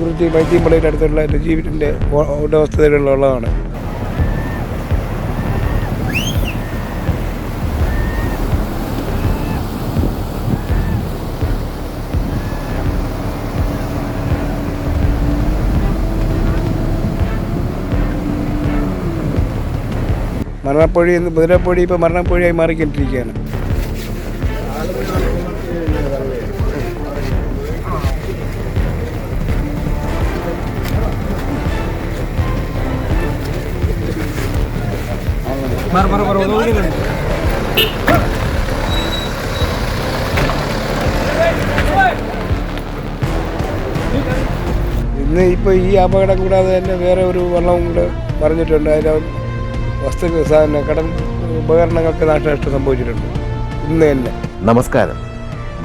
കുറിച്ച് വൈദ്യമ്പളയുടെ അടുത്തുള്ള എന്റെ ജീവിതത്തിന്റെ ഉടമസ്ഥതയിലുള്ള ഉള്ളതാണ് മരണപ്പൊഴി മുതിരപ്പൊഴി ഇപ്പോൾ മരണപ്പൊഴിയായി മാറിക്കൊണ്ടിരിക്കുകയാണ്. ഇന്ന് ഇപ്പോൾ ഈ അപകടം കൂടാതെ തന്നെ വേറെ ഒരു വെള്ളവും കൂടെ പറഞ്ഞിട്ടുണ്ട് അതിൽ വസ്തു സാധന കടൽ ഉപകരണങ്ങൾക്ക് നാശനഷ്ടം സംഭവിച്ചിട്ടുണ്ട്. ഇന്ന് തന്നെ. നമസ്കാരം.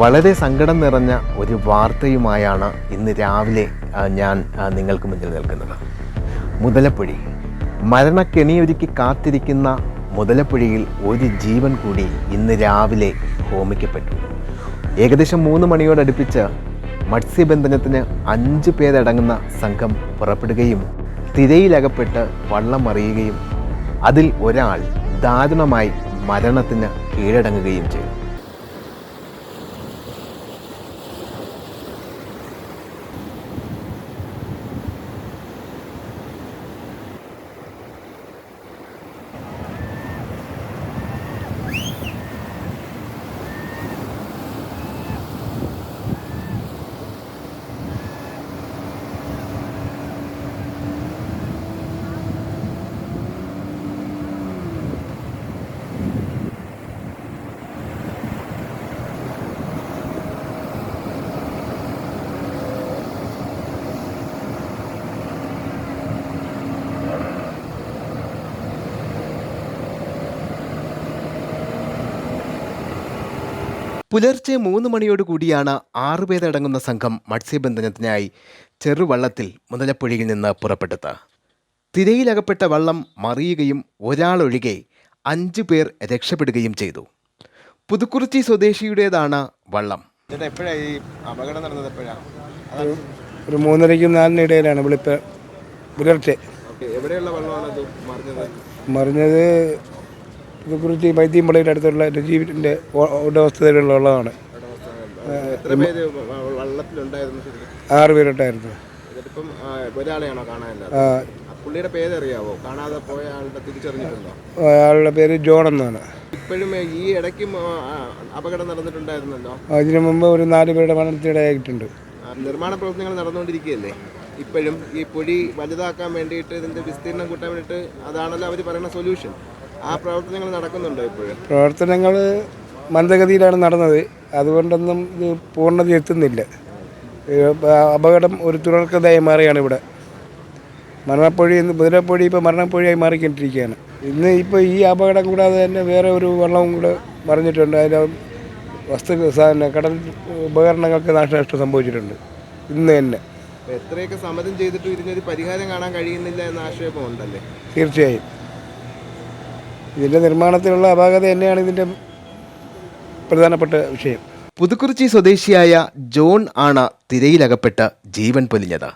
വളരെ സങ്കടം നിറഞ്ഞ ഒരു വാർത്തയുമായാണ് ഇന്ന് രാവിലെ ഞാൻ നിങ്ങൾക്ക് മുന്നിൽ നിൽക്കുന്നത്. മുതലപ്പൊഴി. മരണക്കെണിയൊരുക്കി കാത്തിരിക്കുന്ന മുതലപ്പുഴയിൽ ഒരു ജീവൻ കൂടി ഇന്ന് രാവിലെ ഹോമിക്കപ്പെട്ടു. ഏകദേശം മൂന്ന് മണിയോടടുപ്പിച്ച് മത്സ്യബന്ധനത്തിന് അഞ്ച് പേരടങ്ങുന്ന സംഘം പുറപ്പെടുകയും തിരയിലകപ്പെട്ട് വള്ളം മറിയുകയും അതിൽ ഒരാൾ ദാരുണമായി മരണത്തിന് കീഴടങ്ങുകയും ചെയ്തു. പുലർച്ചെ മൂന്ന് മണിയോട് കൂടിയാണ് ആറുപേരടങ്ങുന്ന സംഘം മത്സ്യബന്ധനത്തിനായി ചെറുവള്ളത്തിൽ മുതലപ്പുഴയിൽ നിന്ന് പുറപ്പെട്ടത്. തിരയിലകപ്പെട്ട വള്ളം മറിയുകയും ഒരാളൊഴികെ അഞ്ചു പേർ രക്ഷപ്പെടുകയും ചെയ്തു. പുതുക്കുറിച്ചി സ്വദേശിയുടേതാണ് വള്ളം. എപ്പോഴാണ് ഈ അപകടം നടന്നത് എപ്പോഴാണ് ഒരു മൂന്നരയ്ക്കും നാലിന് ഇടയിലാണ് വെളുപ്പ്. പുലർച്ചെ. എവിടെയുള്ള മറിഞ്ഞത് ഇതേക്കുറിച്ച് വൈദ്യമ്പളയുടെ അടുത്തുള്ള രജീവിന്റെ ഉടമസ്ഥതയിലുള്ളതാണ്. പേര് ആറ് പേരുണ്ടായിരുന്നു. പുള്ളിയുടെ പേരറിയാവോ? കാണാതെ പോയ ആളുടെ തിരിച്ചറിഞ്ഞിട്ടുണ്ടോ? അയാളുടെ പേര് ജോൺ എന്നാണ്. ഇപ്പോഴും ഈ ഇടയ്ക്കും അപകടം നടന്നിട്ടുണ്ടായിരുന്നല്ലോ? അതിനു മുമ്പ് ഒരു നാല് പേരുടെ മരണത്തിനിടയായിട്ടുണ്ട്. ആ, നിർമ്മാണ പ്രവർത്തനങ്ങൾ നടന്നുകൊണ്ടിരിക്കുകയല്ലേ? ഇപ്പോഴും ഈ പൊടി വലുതാക്കാൻ വേണ്ടിയിട്ട് ഇതിന്റെ വിസ്തീർണം കൂട്ടാൻ വേണ്ടിയിട്ട് അതാണല്ലോ അവർ പറയുന്ന സൊല്യൂഷൻ. ആ പ്രവർത്തനങ്ങൾ നടക്കുന്നുണ്ടോ ഇപ്പോഴും? പ്രവർത്തനങ്ങൾ മന്ദഗതിയിലാണ് നടന്നത്. അതുകൊണ്ടൊന്നും ഇത് പൂർണത എത്തുന്നില്ല. അപകടം ഒരു തുടർക്കഥയായി മാറിയാണ് ഇവിടെ. മരണപ്പൊഴി എന്ന് മുതിരപ്പൊഴി ഇപ്പോൾ മരണപ്പൊഴിയായി മാറിക്കൊണ്ടിരിക്കുകയാണ്. ഇന്ന് ഇപ്പോൾ ഈ അപകടം കൂടാതെ തന്നെ വേറെ ഒരു വെള്ളവും കൂടെ മറിഞ്ഞിട്ടുണ്ട്. അതിന്റെ വസ്തു സാധന കടൽ ഉപകരണങ്ങൾക്ക് നാശനഷ്ടം സംഭവിച്ചിട്ടുണ്ട്. ഇന്ന് തന്നെ. എത്രയൊക്കെ സമ്മതം ചെയ്തിട്ടും ഇതിനൊരു പരിഹാരം കാണാൻ കഴിയുന്നില്ല എന്ന ആക്ഷേപം ഉണ്ടല്ലേ തീർച്ചയായും. ഇതിന്റെ നിർമ്മാണത്തിലുള്ള അപാകത തന്നെയാണ് ഇതിന്റെ പ്രധാനപ്പെട്ട വിഷയം. പുതുക്കുറിച്ചി സ്വദേശിയായ ജോൺ ആണ് തിരയിലകപ്പെട്ട് ജീവൻ പൊലിഞ്ഞത്.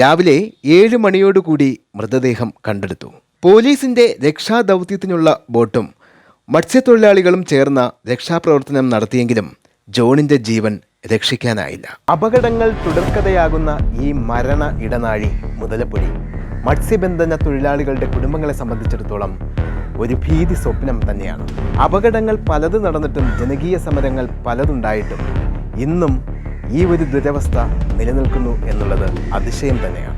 രാവിലെ ഏഴ് മണിയോടുകൂടി മൃതദേഹം കണ്ടെടുത്തു. പോലീസിന്റെ രക്ഷാദൗത്യത്തിനുള്ള ബോട്ടും മത്സ്യത്തൊഴിലാളികളും ചേർന്ന രക്ഷാപ്രവർത്തനം നടത്തിയെങ്കിലും ജോണിന്റെ ജീവൻ രക്ഷിക്കാനായില്ല. അപകടങ്ങൾ തുടർക്കഥയാകുന്ന ഈ മരണ ഇടനാഴി മുതലപ്പൊടി മത്സ്യബന്ധന തൊഴിലാളികളുടെ കുടുംബങ്ങളെ സംബന്ധിച്ചിടത്തോളം ഒരു ഭീതി സ്വപ്നം തന്നെയാണ്. അപകടങ്ങൾ പലത് നടന്നിട്ടും ജനകീയ സമരങ്ങൾ പലതുണ്ടായിട്ടും ഇന്നും ഈ ഒരു ദുരവസ്ഥ നിലനിൽക്കുന്നു എന്നുള്ളത് അതിശയം തന്നെയാണ്.